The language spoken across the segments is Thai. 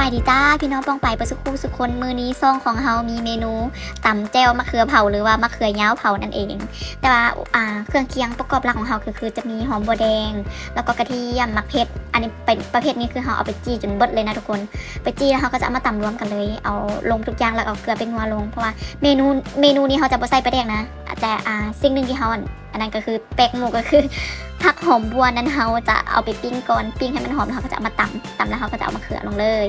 บายดีจ้าพี่น้องป้องไปประสุขูสุคนมือนี้ซองของเฮามีเมนูตำแจ่วมะเขือเผาหรือว่ามะเขือยาวเผานั่นเอง แต่ว่าอ่าเครื่องเคียงประกอบหลักของเฮาคือคือจะมีหอมบัวแดง แล้วก็กระเทียมมะเขืออันนี้เป็นประเภทนี้คือเฮาเอาไปจี้จนเบิดเลยนะทุกคน ไปจี้แล้วเฮาก็จะเอามาตำรวมกันเลย เอาลงทุกอย่างแล้วเอาเกลือไปงัวลงเพราะว่าเมนูเมนูนี้เฮาจะบ่ใส่ปลาแดกนะ แต่อ่าสิ่งหนึ่งที่เฮาอันอันนั้นก็คือแป้งหมูก็คือผักหอมบัวนั้นเฮาจะเอาไปปิ้งก่อนปิ้งให้มันหอมแล้วเขาก็จะเอามาตำตำแล้วเขาก็จะเอามาเขือลงเลย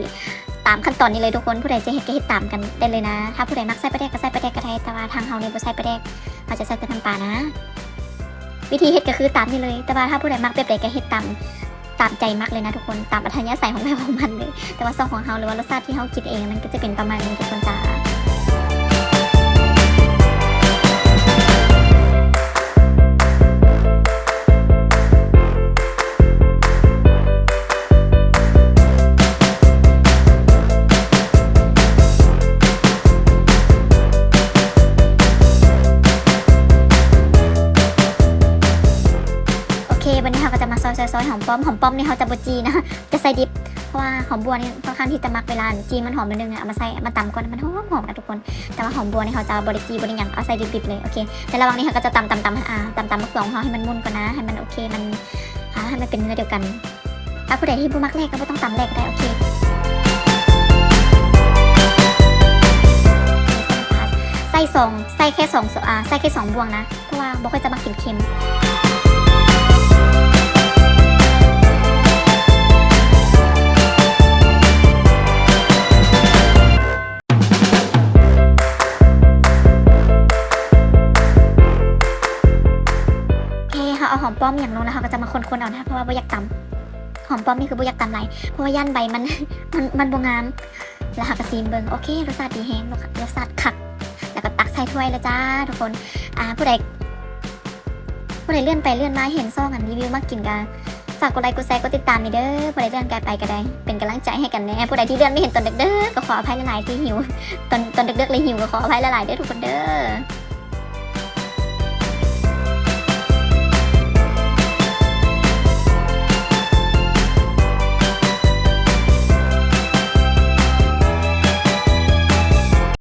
ตามขั้นตอนนี้เลยทุกคนผู้ใดจะเฮ็ดก็เฮ็ดตามกันได้เลยนะ ถ้าผู้ใดมักใส่ปลาแดกก็ใส่ปลาแดกก็ได้แต่ว่าทางเฮาเนี่ยบ่ใส่ปลาแดกเขาจะใส่แต่น้ำปลานะ วิธีเฮ็ดก็คือตามนี้เลย แต่ว่าถ้าผู้ใดมักแบบใดก็เฮ็ดตามตามใจมักเลยนะทุกคนตามอัธยาศัยของใครของมันเลย แต่ว่าซองของเฮาหรือว่ารสชาติที่เฮาคิดเองมันก็จะเป็นประมาณนี้ทุกคนจ้า เค วันนี้เราก็จะมาซอยซอยหอมป้อม หอมป้อมนี่เขาจะบดจีนะ จะใส่ดิบ เพราะว่าหอมบัวนี่ค่อนข้างที่จะมักเวลาจีมันหอมนิดนึงอะเอามาใส่มาตำก่อนมันหอมหอมนะทุกคน แต่ว่าหอมบัวนี่เขาจะบริจีบริยังเอาใส่ดิบๆเลย โอเค แต่ระหว่างนี้เขาก็จะตำตำตำอ่าตำตำมะเขือของเขาให้มันมุนก่อนนะ ให้มันโอเค มันหาให้มันเป็นเนื้อเดียวกัน ถ้าผู้ใดที่ผู้มักแรกก็ไม่ต้องตำแรกได้โอเคใส่สองใส่แค่สองอ่าใส่แค่สองบวงนะ เพราะว่าบ่ค่อยจะมากินเค็ม หอมป้อมอย่างลงแล้วค่ะก็จะมาคนๆเอานะคะเพราะว่าบอยากตำหอมป้อมนี่คือบอยากตำไรเพราะว่าย่านใบมันมันมันบงามแล้วค่ะกระซีมเบิงโอเครสชาติดีแฮงรสชาติคัก แล้วก็ตักใส่ถ้วยเลยจ้าทุกคนอ่าผู้ใดผู้ใดเลื่อนไปเลื่อนมาเห็นซ่องอันรีวิวมากินกันฝากกดไลค์กดแชร์กดติดตามนี่เด้อผู้ใดเลื่อนไกลไปก็ได้ เป็นกำลังใจให้กันแน่ผู้ใดที่เลื่อนไม่เห็นตอนเด็กๆก็ขออภัยหลายๆที่หิวตอนตอนเด็กๆเลยหิวก็ขออภัยหลายๆเด้อทุกคนเด้อ